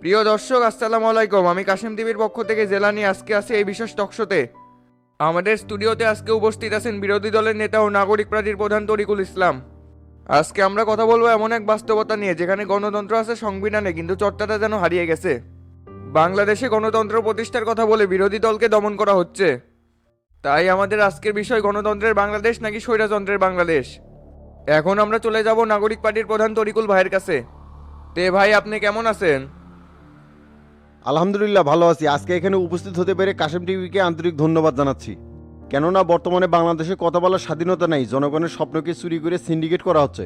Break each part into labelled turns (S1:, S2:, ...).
S1: প্রিয় দর্শক, আসসালামু আলাইকুম। আমি কাশিম টিভির পক্ষ থেকে জেলা নিয়ে আজকে আসি এই বিশেষ টকশোতে আমাদের স্টুডিওতে আজকে উপস্থিত আছেন বিরোধী দলের নেতা ও নাগরিক পার্টির প্রধান তরিকুল ইসলাম। আজকে আমরা কথা বলব এমন এক বাস্তবতা নিয়ে, যেখানে গণতন্ত্র আছে সংবিধানে, কিন্তু চর্চাটা যেন হারিয়ে গেছে। বাংলাদেশে গণতন্ত্র প্রতিষ্ঠার কথা বলে বিরোধী দলকে দমন করা হচ্ছে। তাই আমাদের আজকের বিষয় গণতন্ত্রের বাংলাদেশ নাকি স্বৈরতন্ত্রের বাংলাদেশ? এখন আমরা চলে যাব নাগরিক পার্টির প্রধান তরিকুল ভাইয়ের কাছে। তে ভাই, আপনি কেমন আছেন?
S2: আলহামদুলিল্লাহ ভালো আছি। আজকে এখানে উপস্থিত হতে পেরে কাশেম টিভিকে আন্তরিক ধন্যবাদ জানাচ্ছি। কেননা বর্তমানে বাংলাদেশে কথা বলার স্বাধীনতা নেই জনগণের স্বপ্নকে চুরি করে সিন্ডিকেট করা হচ্ছে।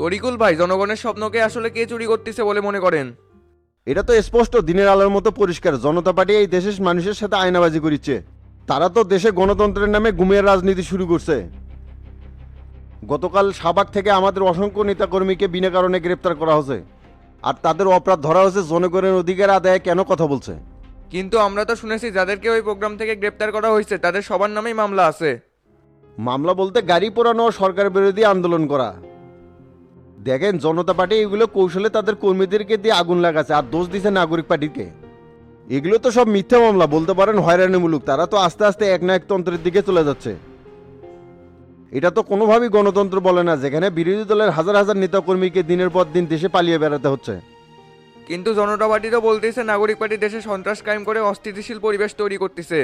S1: তরিকুল ভাই জনগণের স্বপ্নকে আসলে কে চুরি করতেছে বলে মনে করেন?
S2: এটা তো স্পষ্ট দিনের আলোর মতো পরিষ্কার। জনতা পার্টি এই দেশের মানুষের সাথে আয়নাবাজি করিচ্ছে। তারা তো দেশে গণতন্ত্রের নামে গুমের রাজনীতি শুরু করছে। গতকাল সাবাক থেকে আমাদের অসংখ্য নেতাকর্মীকে বিনা কারণে গ্রেপ্তার করা হয়েছে। আর তাদের অপরাধ ধরা হয়েছে জনগণের অধিকার আদায়ে কেন কথা বলছে?
S1: কিন্তু আমরা তো শুনেছি যাদেরকে ওই প্রোগ্রাম থেকে গ্রেপ্তার করা হয়েছে তাদের সবার নামেই মামলা আছে।
S2: মামলা বলতে গাড়ি পোড়ানো ও সরকার বিরোধী আন্দোলন করা। দেখেন জনতা পার্টি এগুলো কৌশলে তাদের কর্মীদেরকে দিয়ে আগুন লাগাচ্ছে আর দোষ দিছে নাগরিক পার্টিকে। এগুলো তো সব মিথ্যা মামলা বলতে পারেন হয়রানিমূলক তারা তো আস্তে আস্তে এক না এক তন্ত্রের দিকে চলে যাচ্ছে। এটা তো কোনোভাবেই গণতন্ত্র বলে না যেখানে বিরোধী দলের হাজার হাজার নেতাকর্মীকে দিনের পর দিন দেশে পালিয়ে বেড়াতে হচ্ছে।
S1: কিন্তু জনতা পার্টি তো বলতেছে নাগরিক পার্টি দেশে সন্ত্রাস কায়েম করে অস্থিতিশীল পরিবেশ তৈরি করতেছে।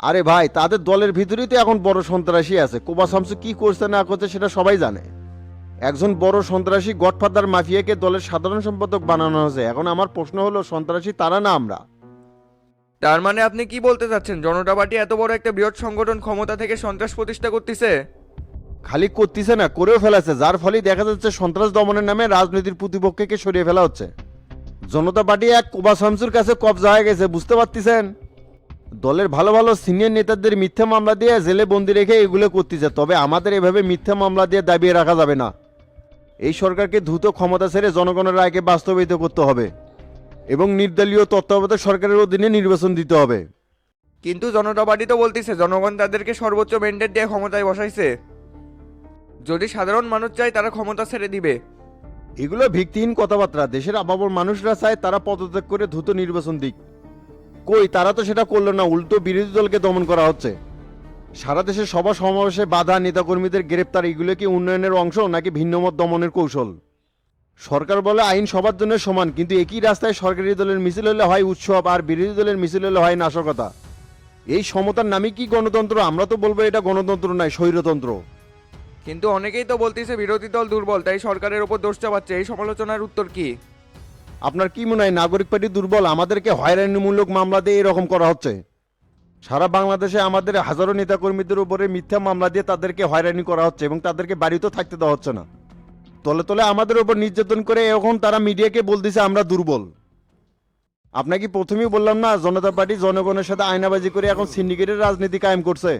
S2: আরে ভাই তাদের দলের ভিতরেই তো এখন বড় সন্ত্রাসী আছে। কোবা শামসু কি করছে না করছে সেটা সবাই জানে। একজন বড় সন্ত্রাসী গডফাদার মাফিয়াকে দলের সাধারণ সম্পাদক বানানো হয়েছে। এখন আমার প্রশ্ন হলো সন্ত্রাসী তারা না আমরা?
S1: তার মানে আপনি কি বলতে চাচ্ছেন? জনতা পার্টি এত বড় একটা বৃহৎ সংগঠন ক্ষমতা থেকে সন্ত্রাস প্রতিষ্ঠা করতেছে?
S2: খালি করতেছে না, করেও ফেলাছে যার ফলে দেখা যাচ্ছে সন্ত্রাস দমনের নামে রাজনীতির প্রতিপক্ষকে সরিয়ে ফেলা হচ্ছে। জনতা পার্টি এক কোবা শামসুর কাছে কবজা হয়ে গেছে, বুঝতে পারতেছেন? দলের ভালো ভালো সিনিয়র নেতাদের মিথ্যা মামলা দিয়ে জেলে বন্দি রেখে এগুলো করতেছে, তবে আমাদের এভাবে মিথ্যা মামলা দিয়ে দাবিয়ে রাখা যাবে না। এই সরকারকে দ্রুত ক্ষমতা ছেড়ে জনগণের রায়কে বাস্তবায়িত করতে হবে। এবং নির্দলীয় তত্ত্বাবধায়ক সরকারের অধীনে নির্বাচন দিতে হবে।
S1: কিন্তু জনতা পার্টি তো বলতেছে জনগণ তাদেরকে সর্বোচ্চ ম্যান্ডেট দিয়ে ক্ষমতায় বসাইছে। যদি সাধারণ মানুষ চায় তারা ক্ষমতা ছেড়ে দিবে।
S2: এগুলো ভিত্তিহীন কথাবার্তা। দেশের আবাবর মানুষরা চায় তারা পদত্যাগ করে দ্রুত নির্বাচন দিক। কই তারা তো সেটা করল না উল্টো বিরোধী দলকে দমন করা হচ্ছে। সারা দেশে সভা সমাবেশে বাধা নেতাকর্মীদের গ্রেপ্তার এগুলো কি উন্নয়নের অংশ নাকি ভিন্নমত দমনের কৌশল? সরকার বলে আইন সবার জন্য সমান কিন্তু একই রাস্তায় সরকারি দলের মিছিল হলে হয় উৎসব আর বিরোধী দলের মিছিল হলে হয় নাশকতা। এই সমতার নামে কি গণতন্ত্র? আমরা তো বলব এটা গণতন্ত্র নয় স্বৈরতন্ত্র।
S1: কিন্তু অনেকেই তো বলতেছে বিরোধী দল দুর্বল তাই সরকারের ওপর দোষ চাপাচ্ছে। এই সমালোচনার উত্তর কি?
S2: আপনার কি মনে হয় নাগরিক পার্টি দুর্বল? আমাদেরকে হয়রানিমূলক মামলা দিয়ে এরকম করা হচ্ছে? সারা বাংলাদেশে আমাদের হাজারো নেতাকর্মীদের উপরে মিথ্যা মামলা দিয়ে তাদেরকে হয়রানি করা হচ্ছে এবং তাদেরকে বাড়িতেও থাকতে দেওয়া হচ্ছে না। তলে তলে আমাদের উপর নির্যাতন করে এখন তারা মিডিয়াকে বলতেছে আমরা দুর্বল। আপনাকে প্রথমেই বললাম না জনতা পার্টি জনগণের সাথে আয়নাবাজি করে এখন সিন্ডিকেটের রাজনীতি কায়েম করছে।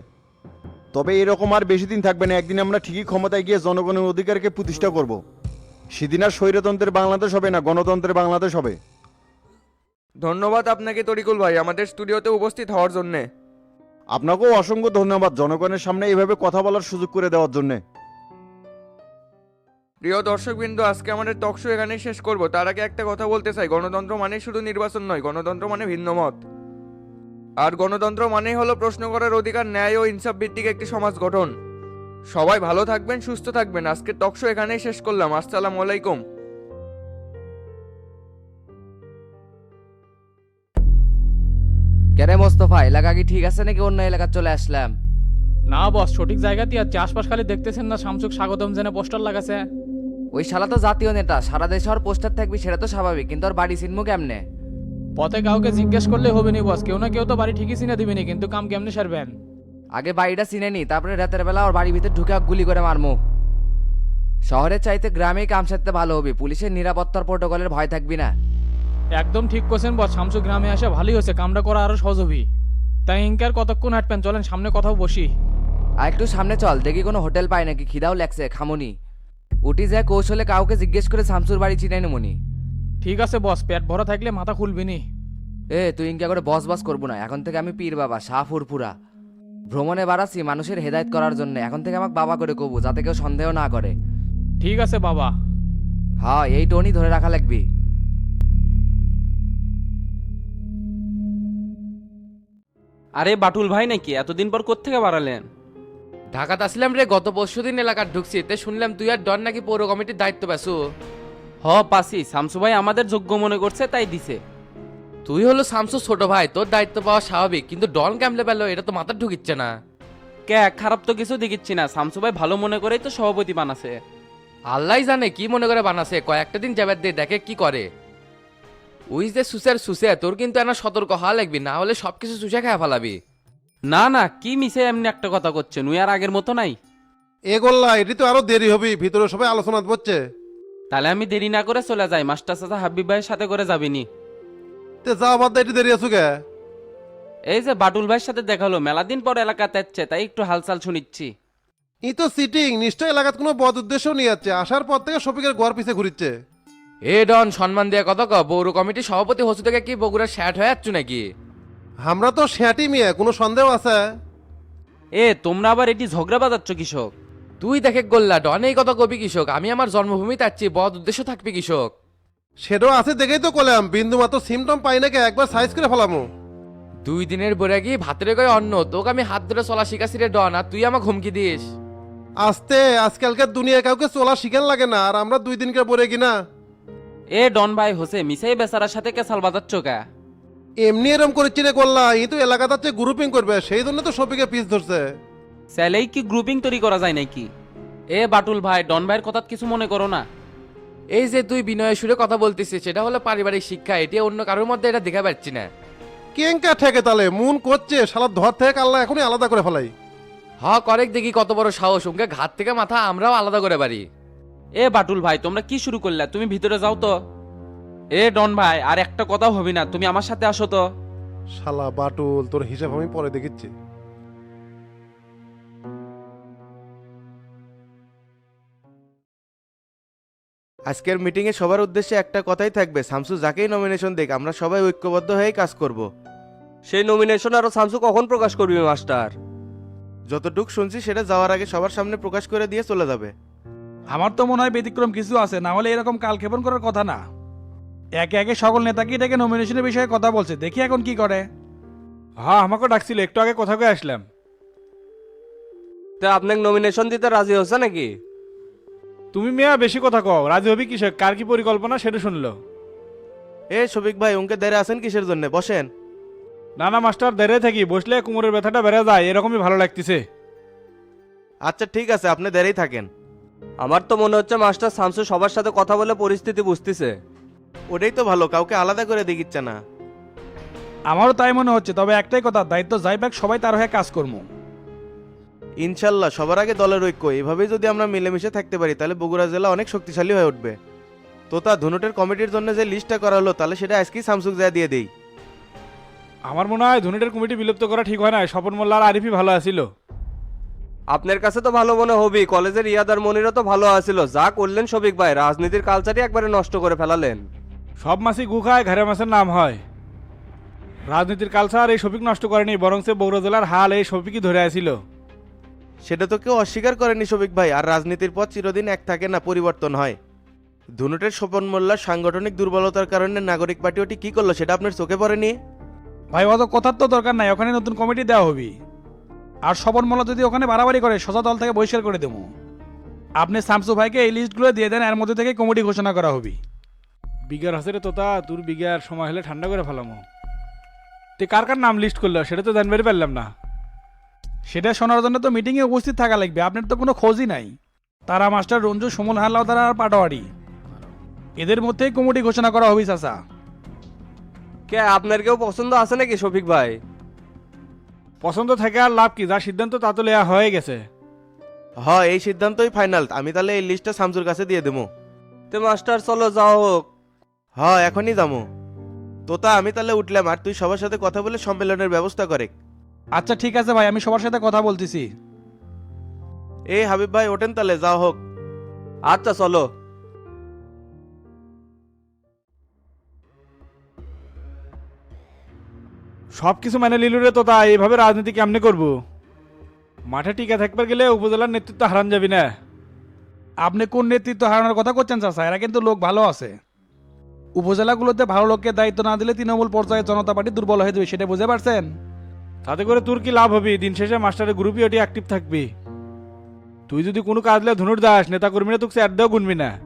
S2: তবে এরকম আর বেশি দিন থাকবে না একদিন আমরা ঠিকই ক্ষমতায় গিয়ে জনগণের অধিকারকে প্রতিষ্ঠা করব। সেদিন আর স্বৈরতন্ত্রের বাংলাদেশ হবে না গণতন্ত্রের বাংলাদেশ হবে।
S1: ধন্যবাদ আপনাকে তরিকুল ভাই আমাদের স্টুডিওতে উপস্থিত হওয়ার জন্যে।
S2: আপনাকেও অসংখ্য ধন্যবাদ জনগণের সামনে এইভাবে কথা বলার সুযোগ করে দেওয়ার জন্য।
S1: প্রিয় দর্শকবৃন্দ আজকে আমাদের টকশো এখানেই শেষ করব। তার আগে একটা কথা বলতে চাই গণতন্ত্র মানে শুধু নির্বাচন নয় গণতন্ত্র মানে ভিন্ন মত। আর গণতন্ত্র মানেই হলো প্রশ্ন করার অধিকার ন্যায় ও ইনসাফ ভিত্তিক একটি সমাজ গঠন। সবাই ভালো থাকবেন সুস্থ থাকবেন। আজকের টকশো এখানেই শেষ করলাম। আসসালামু আলাইকুম।
S3: কেরে মোস্তফা এলাকা কি ঠিক আছে নাকি অন্য এলাকা চলে আসলাম?
S4: না বস সঠিক জায়গাতেই আছে। আশপাশ খালি দেখতেছেন না শামসুক স্বাগতম জেনে পোস্টার লাগাছে।
S3: ওই শালা তো জাতীয় নেতা সারা দেশে ওর পোস্টার থাকবি সেটা তো স্বাভাবিক কিন্তু ওর বাড়ি চিনবো কেমনে?
S4: পথে কাউকে জিজ্ঞেস করলে হবে নি বস কেউ না কেউ তো বাড়ি ঠিকই চিনে দিবেনি কিন্তু কাম কেমনে সারবেন?
S3: আগে বাড়িটা চিনে নি তারপরে রাতের বেলা ওর বাড়ির ভিতরে ঢুকে গুলি করে মারমু। শহরের চাইতে গ্রামেই কাম সারতে ভালো হবে পুলিশের নিরাপত্তার প্রোটোকলের ভয় থাকবি না।
S4: একদম ঠিক করছেন বস শামসু গ্রামে আসে ভালোই হয়েছে কামটা করা আরও সহজ হবে। তাই ইনকার কতক্ষণ হাঁটবেন? চলেন সামনে কথাও বসি।
S3: আর একটু সামনে চল দেখি কোনো হোটেল পাই নাকি খিদাও লাগছে খামুনি। উঠি যা কৌশলে কাউকে জিজ্ঞেস করে শামসুর বাড়ি চিনাই মনি।
S4: ঠিক আছে বস পেট ভরা থাকলে মাথা খুলবি নি।
S3: এ তুই ইনকা করে বস বাস করব না এখন থেকে আমি পীর বাবা সাহ ফুরফুরা ভ্রমণে বাড়াছি মানুষের হেদায়ত করার জন্য এখন থেকে আমাকে বাবা করে কবু যাতে কেউ সন্দেহ না করে।
S4: ঠিক আছে বাবা।
S3: হ্যাঁ এই টোনই ধরে রাখা লাগবি।
S5: আরে বাটুল ভাই নাকি? এতদিন পর কোত্থেকে বাড়ালেন?
S6: ঢাকাতে আসলাম রে গত পরশু দিন এলাকার ঢুকছি তে শুনলাম তুই আর ডন নাকি পৌর কমিটির দায়িত্ব পেছু
S5: হ পাসি শামসু ভাই আমাদের যোগ্য মনে করছে তাই দিছে।
S6: তুই হলো শামসু ছোট ভাই তোর দায়িত্ব পাওয়া স্বাভাবিক কিন্তু ডন ক্যামলে পেল এটা তো মাথা ঢুকিচ্ছে না।
S5: কে খারাপ তো কিছু দেখিচ্ছি না শামসু ভাই ভালো মনে করেই তো সভাপতি বানাছে।
S6: আল্লাহ জানে কি মনে করে বানাছে কয়েকটা দিন যাবার দিয়ে দেখে কি করে। উইস যে সুসের সুসে তোর কিন্তু এনা সতর্ক হওয়া লাগবি না হলে সবকিছু সুসে খেয়ে ফেলাবি।
S5: না না কি মিশে এমনি একটা কথা করছেন উই আর আগের মতো নাই?
S7: এ গোল্লা এটি তো আরও দেরি হবে ভিতরে সবাই আলোচনা করছে।
S5: তাহলে আমি দেরি না করে চলে যাই মাস্টার চাচা হাবিব ভাইয়ের সাথে করে যাবিনি।
S7: তে যা বাদ এটি দেরি আছো কে?
S5: এই যে বাটুল ভাইয়ের সাথে দেখা হলো মেলা দিন পর এলাকাতে যাচ্ছে তাই একটু হালচাল শুনিচ্ছি।
S7: ই তো সিটিং নিশ্চয় এলাকাত কোনো বদ উদ্দেশ্য নিয়ে যাচ্ছে আসার পর থেকে শফিকের ঘর পিছে ঘুরিচ্ছে।
S6: এ ডন সম্মান দিয়ে কত ক পৌর কমিটির সভাপতি হসু থেকে কি বগুড়া শ্যাট হয়ে যাচ্ছ নাকি?
S7: আমরা তো শ্যাটি মেয়ে কোনো সন্দেহ আছে?
S5: এ তোমরা আবার এটি ঝগড়া বাজাচ্ছ কৃষক।
S6: তুই দেখে গোল্লা ডন এই কথা কবি কৃষক। আমি আমার জন্মভূমি তাচ্ছি বদ উদ্দেশ্য থাকবি কৃষক।
S7: সেটাও আছে দেখেই তো কলাম বিন্দু মাত্র সিমটম পাই নাকি একবার সাইজ করে ফেলামো।
S6: দুই দিনের বরে কি ভাতের কয় অন্ন? তোকে আমি হাত ধরে চলা শিখাছি রে ডন আর তুই আমাকে হুমকি দিস।
S7: আস্তে আজকালকার দুনিয়ায় কাউকে চলা শিখেন লাগে না আর আমরা দুই দিনকে পরে কিনা?
S5: এ ডন ভাই হোসে মিসাই বেচারার সাথে কেসাল বাজাচ্ছ কা?
S7: এমনি এরম করেছি রে করলা ই তো এলাকাতে হচ্ছে গ্রুপিং করবে সেই জন্য তো শফিকে পিস ধরছে।
S5: স্যালেই কি গ্রুপিং তৈরি করা যায় নাকি? এ বাটুল ভাই ডন ভাইয়ের কথা কিছু মনে করো না।
S6: এই যে তুই বিনয়ের সুরে কথা বলতিস সেটা হলো পারিবারিক শিক্ষা এটি অন্য কারোর মধ্যে এটা দেখা পাচ্ছি না।
S7: কেঙ্কা ঠেকে তালে মুন করছে শালা ধর থেকে আল্লাহ এখনই আলাদা করে ফেলাই।
S6: হ করেক দেখি কত বড় সাহস উনকে ঘাত থেকে মাথা আমরাও আলাদা করে পারি
S5: এ বাটুল ভাই তোমরা কি শুরু করলে? তুমি ভিতরে যাও তো। এ ডন ভাই আর একটা কথাও হবে না তুমি আমার সাথে আসো তো।
S7: শালা বাটুল তোর হিসাব আমি পরে দেখিচ্ছি।
S8: আজকের মিটিংয়ে সবার উদ্দেশ্যে একটা কথাই থাকবে শামসু যাকেই নমিনেশন দেখ আমরা সবাই ঐক্যবদ্ধ হয়ে কাজ করব।
S9: সেই নমিনেশন আরও শামসু কখন প্রকাশ করবি মাস্টার?
S8: যতটুক শুনছি সেটা যাওয়ার আগে সবার সামনে প্রকাশ করে দিয়ে চলে যাবে।
S10: আমার তো মনে হয় ব্যতিক্রম কিছু আছে না হলে এরকম কালক্ষেপণ করার কথা না। একে একে সকল নেতাকে ডেকে নমিনেশনের বিষয়ে কথা বলছে। দেখি এখন কি করে। হ্যাঁ আমাকে ডাকছিল একটু আগে কথা কয়ে আসলাম।
S9: তা আপনাকে নমিনেশন দিতে রাজি হচ্ছে নাকি?
S10: তুমি মেয়া বেশি কথা কও। রাজি হবি কিসে কার কি পরিকল্পনা সেটা শুনলো।
S8: এ শফিক ভাই উনকে দেরে আছেন কিসের জন্য? বসেন।
S10: না না মাস্টার দেরে থাকি। বসলে কোমরের ব্যথাটা বেড়ে যায় এরকমই ভালো লাগতেছে।
S8: আচ্ছা ঠিক আছে আপনি দেরেই থাকেন।
S9: আমার তো মনে হচ্ছে মাস্টার শামসু সবার সাথে কথা বলে পরিস্থিতি বুঝতেছে।
S8: ওটাই তো ভালো কাউকে আলাদা করে দেখিচ্ছে না।
S10: আমারও তাই মনে হচ্ছে তবে একটাই কথা দায়িত্ব যাই পাক সবাই তার হয়ে কাজ করব
S8: ইনশাল্লাহ সবার আগে দলের ঐক্য এভাবেই যদি আমরা মিলেমিশে থাকতে পারি তাহলে বগুড়া জেলা অনেক শক্তিশালী হয়ে উঠবে। তো তা ধুনুটের কমিটির জন্য যে লিস্টটা করা হলো তাহলে সেটা আজকেই স্যামসুং যা দিয়ে দেই।
S10: আমার মনে হয় ধোনিটের কমিটি বিলুপ্ত করা ঠিক হয় না স্বপন মোল্লা আর আরিফই ভালো আছিল।
S9: আপনার কাছে তো ভালো মনে হবি কলেজের ইয়াদার মনিরও তো ভালো আছিল যা করলেন শফিক ভাই রাজনীতির কালচারই একবারে নষ্ট করে ফেলালেন।
S10: সব মাসি গু খায় ঘরে মাসের নাম হয়। রাজনীতির কালচার এই শফিক নষ্ট করেনি বরং সে বগুড়া জেলার হাল এই শফিকই ধরে আসিল।
S8: সেটা তো কেউ অস্বীকার করেনি শফিক ভাই আর রাজনীতির পথ চিরদিন এক থাকে না পরিবর্তন হয়। ধুনুটের স্বপন মোল্লার সাংগঠনিক দুর্বলতার কারণে নাগরিক পার্টি ওটি কি করল সেটা আপনার চোখে পড়েনি?
S10: ভাই অত কথার তো দরকার নাই ওখানে নতুন কমিটি দেওয়া হবে। আর স্বপন মোল্লা যদি ওখানে বাড়াবাড়ি করে সোজা দল থেকে বহিষ্কার করে দেবো। আপনি শামসু ভাইকে এই লিস্টগুলো দিয়ে দেন এর মধ্যে থেকে কমিটি ঘোষণা করা হবে। বিঘার হাসেরে তোতা তোর বিঘার সময় হলে ঠান্ডা করে ফেলামো। তে কার কার নাম লিস্ট করল? সেটা তো জানবারই পারলাম না। সেটা শোনার জন্য তো মিটিংয়ে উপস্থিত থাকা লাগবে। আপনার তো কোনো খোঁজই নাই। তারা মাস্টার রঞ্জু সুমন হাল্লাও তারা আর পাটোয়ারি। এদের মধ্যেই কমিটি ঘোষণা করা হবে চাচা।
S9: কে আপনার কেউ পছন্দ আছে নাকি শফিক ভাই?
S10: পছন্দ থেকে আর লাভ কি? যা সিদ্ধান্ত তা তো লেয়া হয়ে গেছে।
S8: হ এই সিদ্ধান্তই ফাইনাল আমি তাহলে এই লিস্টটা শামসুর কাছে দিয়ে দেবো।
S9: তে মাস্টার চলো যাও হোক।
S8: হ এখনই যাব। তোতা আমি তাহলে উঠলাম আর তুই সবার সাথে কথা বলে সম্মেলনের ব্যবস্থা করে।
S10: আচ্ছা ঠিক আছে ভাই আমি সবার সাথে কথা বলতেছি।
S8: এই হাবিব ভাই ওঠেন তাহলে যাও হোক।
S9: আচ্ছা চলো।
S10: সব কিছু মানে লিলু রে তো তাই এইভাবে রাজনীতি কেমনে করব? মাঠে টিকে থাকবার গেলে উপজেলার নেতৃত্ব হারান যাবি না। আপনি কোন নেতৃত্ব হারানোর কথা করছেন চাচা? এরা কিন্তু লোক ভালো আছে। উপজেলাগুলোতে ভালো লোককে দায়িত্ব না দিলে তৃণমূল পর্যায়ে জনতা পার্টি দুর্বল হয়ে যাবে সেটা বুঝে পারছেন?
S11: তাতে করে তোর কি লাভ হবে? দিন শেষে মাস্টারের গ্রুপই ওটি অ্যাক্টিভ থাকবি। তুই যদি কোনো কাজ লে ধনুর দাস নেতা কর্মীরা তোকে স্যার দেও গুনবি না।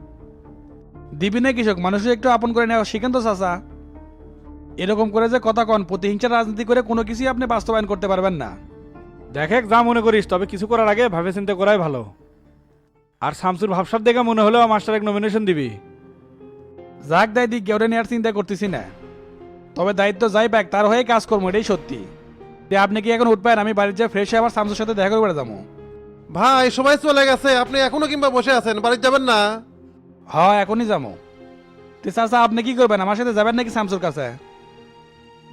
S11: দিবি না কৃষক মানুষের একটু আপন করে নেওয়া শিখেন তো চাচা। এরকম করে যে কথা কন প্রতিহিংসা রাজনীতি করে কোনো কিছুই আপনি বাস্তবায়ন করতে পারবেন না। দেখে যা মনে করিস তবে কিছু করার আগে ভাবে চিন্তা করাই ভালো। আর শামসুর ভাবসাব দেখে মনে হলেও মাস্টার এক নমিনেশন দিবি। যাক দায় দিক কেউরে নেওয়ার চিন্তা করতেছি না। তবে দায়িত্ব যাই পাক তার হয়ে কাজ করব এটাই সত্যি। যে আপনি কি এখন উঠবেন? আমি বাড়ির যা ফ্রেশ হয়ে আবার শামসুর সাথে দেখা করে যাব।
S7: ভাই সবাই চলে গেছে আপনি এখনও কিংবা বসে আছেন বাড়ি যাবেন না?
S11: হ্যাঁ এখনই যাব। তো চাচা আপনি কি করবেন? আমার সাথে যাবেন নাকি শামসুর কাছে?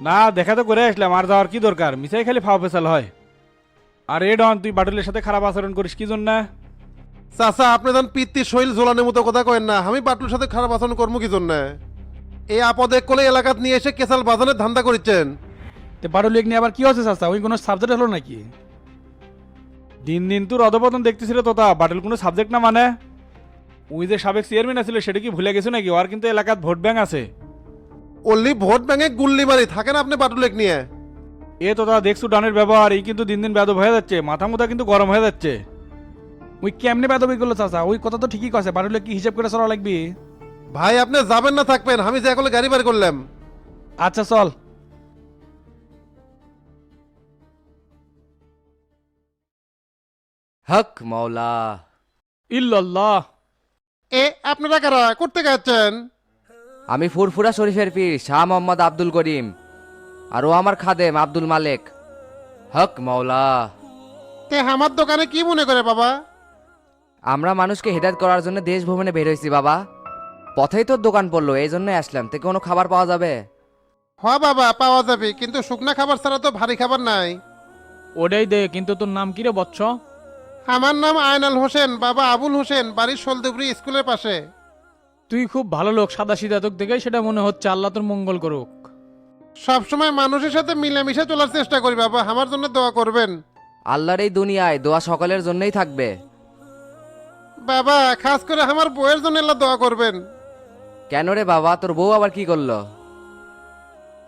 S11: না দেখা তো করে আসলাম আর যাওয়ার কি দরকার? মিসাই খালি ফাও ফেসাল হয়। আর এ ডন তুই বাটুলের সাথে খারাপ আচরণ করিস কি জন্য?
S7: চাচা আপনি যেন পিত্তি শৈল ঝোলানোর মতো কথা কয়েন না। আমি বাটুর সাথে খারাপ আচরণ করব কি জন্য? এই আপদে কোলে এলাকাত নিয়ে এসে কেসাল বাজানের ধান্দা করেছেন
S11: তো বাটুলিক নিয়ে আবার কি হচ্ছে চাচা? ওই কোনো সাবজেক্ট হলো নাকি? দিন দিন তোর অধপতন দেখতেছিল তোতা বাটুল কোনো সাবজেক্ট না মানে? ওই যে সাবেক চেয়ারম্যান আছিল সেটা কি ভুলে গেছো নাকি? ওর কিন্তু এলাকাত ভোট ব্যাংক আছে।
S7: অনলি ভোট ব্যাংকে গুল্লি মারি থাকেন আপনি বাটুলেক নিয়ে?
S11: এ তো তা দেখছ ডানের ব্যবহার এই কিন্তু দিন দিন বেদব হয়ে যাচ্ছে মাথা মুথা কিন্তু গরম হয়ে যাচ্ছে। ওই কেমনে বেদবি করল চাচা? ওই কথা তো ঠিকই কছে বাড়িলে কি হিসাব করে চলা লাগবি?
S7: ভাই আপনি যাবেন না থাকবেন। আমি যে এখন গাড়ি বার করলাম।
S11: আচ্ছা চল।
S3: হক মৌলা
S11: ইল্লাল্লাহ।
S7: এ আপনারা কারা করতে গেছেন
S3: আমি ফুরফুরা শরীফের পীর শাহ মোহাম্মদ আব্দুল করিম। আর ও আমার খাদেম আব্দুল মালেক। হক মাওলা।
S7: তে আমার দোকানে কি মনে করে বাবা?
S3: আমরা মানুষকে হেদায়ত করার জন্য দেশ ভ্রমণে বের হয়েছি বাবা। পথেই তোর দোকান পড়ল এই জন্যই আসলাম। তে কোনো খাবার পাওয়া যাবে?
S7: হ বাবা পাওয়া যাবে কিন্তু শুকনা খাবার ছাড়া তো ভারী খাবার নাই।
S4: ওটাই দে কিন্তু তোর নাম কি রে বচ্চ
S7: আমার নাম আয়নাল হোসেন বাবা আবুল হোসেন বাড়ির সলদেবরি স্কুলের পাশে।
S4: তুই খুব ভালো লোক সাদা সিধা তোক দেখেই সেটা মনে হচ্ছে আল্লাহ তোর মঙ্গল করুক।
S7: সবসময় মানুষের সাথে মিলেমিশে চলার চেষ্টা করি বাবা আমার জন্য দোয়া করবেন।
S3: আল্লাহর এই দুনিয়ায় দোয়া সকলের জন্যই থাকবে।
S7: বাবা খাস করে আমার বউয়ের জন্য এলা দোয়া করবেন।
S3: কেন রে বাবা? তোর বউ আবার কি করল?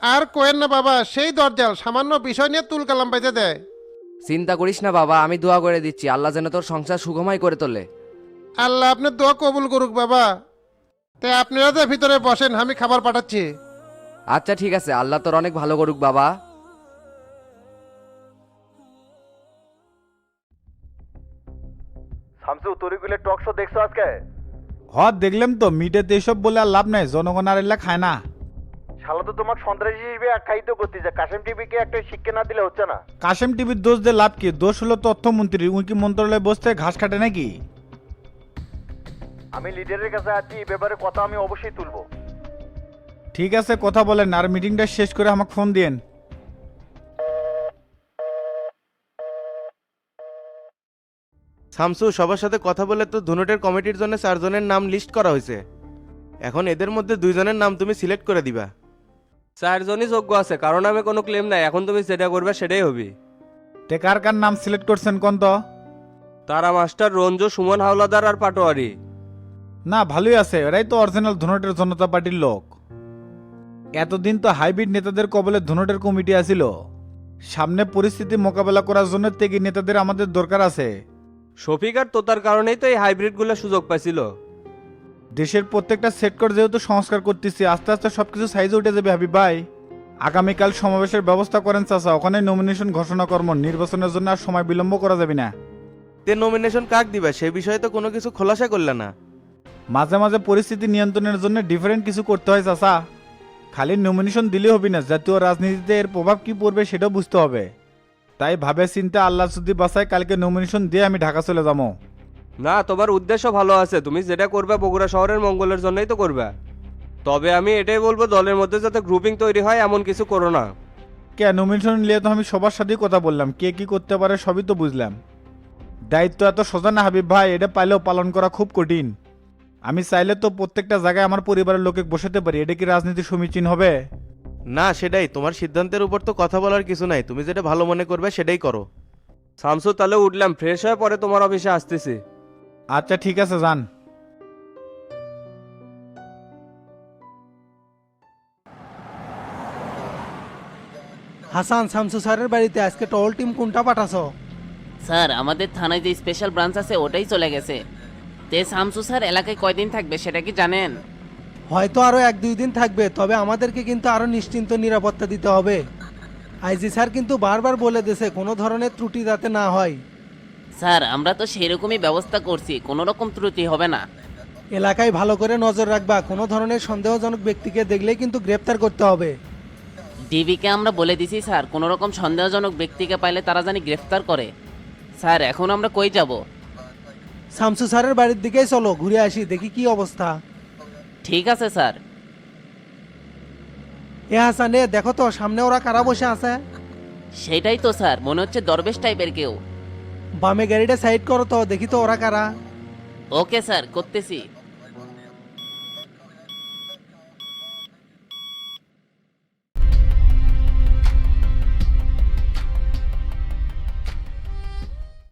S7: আর কোয়েন না বাবা সেই দরজাল সামান্য বিষয় নিয়ে তুল কালাম পাইতে দেয়।
S3: চিন্তা করিস না বাবা আমি দোয়া করে দিচ্ছি। আল্লাহ যেন তোর সংসার সুগময় করে তোলে।
S7: আল্লাহ আপনার দোয়া কবুল করুক বাবা। তাই আপনারা তো ভিতরে বসেন আমি খাবার পাঠাচ্ছি।
S3: আচ্ছা ঠিক আছে। আল্লাহ তোর অনেক ভালো করুক বাবা।
S2: শামসু তরিকুলের টক শো দেখছ আজকে?
S11: হ দেখলাম তো মিটেতে এসব বলে আর লাভ নাই জনগণ আর এলা খায় না।
S2: শালা তো তোমার সন্ত্রাসী হিসেবে আখ্যায়িত করতেছে। কাশেম টিভিকে একটা শিক্ষা না দিলে হচ্ছে না।
S11: কাশেম টিভির দোষ দিয়ে লাভ কি? দোষ হলো তথ্যমন্ত্রী। উই কি মন্ত্রণালয়ে বসতে ঘাস কাটে নাকি?
S2: আমি লিডারের কাছে আছি এই ব্যাপারে কথা আমি অবশ্যই তুলবো।
S11: ঠিক আছে কথা বলেন আর মিটিংটা শেষ করে আমাকে ফোন দিয়েন।
S8: শামসু সবার সাথে কথা বলে তো ধুনুটের কমিটির জন্য চারজনের নাম লিস্ট করা হয়েছে। এখন এদের মধ্যে দুইজনের নাম তুমি সিলেক্ট করে দিবা।
S9: চারজনই যোগ্য আছে কারণ আমি কোনো ক্লেম নাই এখন তুমি যেটা করবে সেটাই হবি।
S11: তে কার কার নাম সিলেক্ট করছেন কোন তো
S9: তারা মাস্টার রঞ্জু সুমন হাওলাদার আর পাটোয়ারি।
S11: না ভালোই আছে এরাই তো অরিজিনাল ধুনটের জনতা পার্টির লোক। এতদিন তো হাইব্রিড নেতাদের কবলে ধুনটের কমিটি আছিল। সামনে পরিস্থিতি মোকাবেলা করার জন্য তেগি নেতাদের আমাদের দরকার আছে।
S9: শফিক আর তোতার কারণেই তো এই হাইব্রিডগুলো সুযোগ পাইছিল।
S11: দেশের প্রত্যেকটা সেক্টর যেহেতু সংস্কার করতেছি আস্তে আস্তে সবকিছু সাইজে উঠে যাবে হাবিব ভাই। আগামীকাল সমাবেশের ব্যবস্থা করেন চাচা ওখানে নমিনেশন ঘোষণা কর্ম নির্বাচনের জন্য আর সময় বিলম্ব করা যাবে না।
S8: তে নমিনেশন কাক দিবা? সে বিষয়ে তো কোনো কিছু খোলাসা করলে না।
S11: মাঝে মাঝে পরিস্থিতি নিয়ন্ত্রণের জন্য ডিফারেন্ট কিছু করতে হয় চাচা। খালি নমিনেশন দিলে হবে না জাতীয় রাজনীতিতে এর প্রভাব কি পড়বে সেটাও বুঝতে হবে। তাই ভাবে চিন্তা আল্লাহ যদি বাসায় কালকে নমিনেশন দিয়ে আমি ঢাকা চলে যাব।
S9: না তোমার উদ্দেশ্য ভালো আছে। তুমি যেটা করবে বগুড়া শহরের মঙ্গলের জন্যই তো করবে। তবে আমি এটাই বলব দলের মধ্যে যাতে গ্রুপিং তৈরি হয় এমন কিছু করো না।
S11: কে নমিনেশন নিয়ে তো আমি সবার সাথেই কথা বললাম। কে কি করতে পারে সবই তো বুঝলাম। দায়িত্ব এত সোজা না হাবিব ভাই এটা পাইলেও পালন করা খুব কঠিন। আমি চাইলে তো প্রত্যেকটা জায়গায় আমার পরিবারের লোকে বসাতে পারি। এটা কি রাজনীতি সমীচীন হবে?
S8: না সেটাই। তোমার সিদ্ধান্তের উপর তো কথা বলার কিছু নাই। তুমি যেটা ভালো মনে করবে সেটাই করো।
S9: শামসু তাহলে উঠলাম ফ্রেশ হয়ে পরে তোমার অফিসে আসতেছি।
S11: আচ্ছা ঠিক আছে যান। হাসান শামসু স্যারের বাড়িতে আজকে টল টিম কোনটা পাঠাছো?
S12: স্যার আমাদের থানায় যে স্পেশাল ব্রাঞ্চ আছে ওটাই চলে গেছে। তে শামসু স্যার এলাকায় কয়দিন থাকবে সেটা কি জানেন?
S11: হয়তো আরও এক দুই দিন থাকবে তবে আমাদেরকে কিন্তু আরও নিশ্চিন্ত নিরাপত্তা দিতে হবে। আইজি স্যার কিন্তু বারবার বলে দিয়েছে কোনো ধরনের ত্রুটি যাতে না হয়।
S12: স্যার আমরা তো সেরকমই ব্যবস্থা করছি কোনো রকম ত্রুটি হবে না।
S11: এলাকায় ভালো করে নজর রাখবা কোনো ধরনের সন্দেহজনক ব্যক্তিকে দেখলেই কিন্তু গ্রেপ্তার করতে হবে।
S12: ডিবিকে আমরা বলে দিছি স্যার কোনো রকম সন্দেহজনক ব্যক্তিকে পাইলে তারা জানি গ্রেফতার করে। স্যার এখন আমরা কই যাব?
S11: শামসু স্যারের বাড়ির দিকেই চলো ঘুরে আসি দেখি কি অবস্থা।
S12: ঠিক আছে স্যার।
S11: এ হাসান এ দেখো তো সামনে ওরা কারা বসে আছে?
S12: সেটাই তো স্যার মনে হচ্ছে দরবেশ টাইপের কেউ।
S11: বামে গাড়িটা সাইড করো তো দেখি তো ওরা কারা।
S12: ওকে স্যার করতেছি।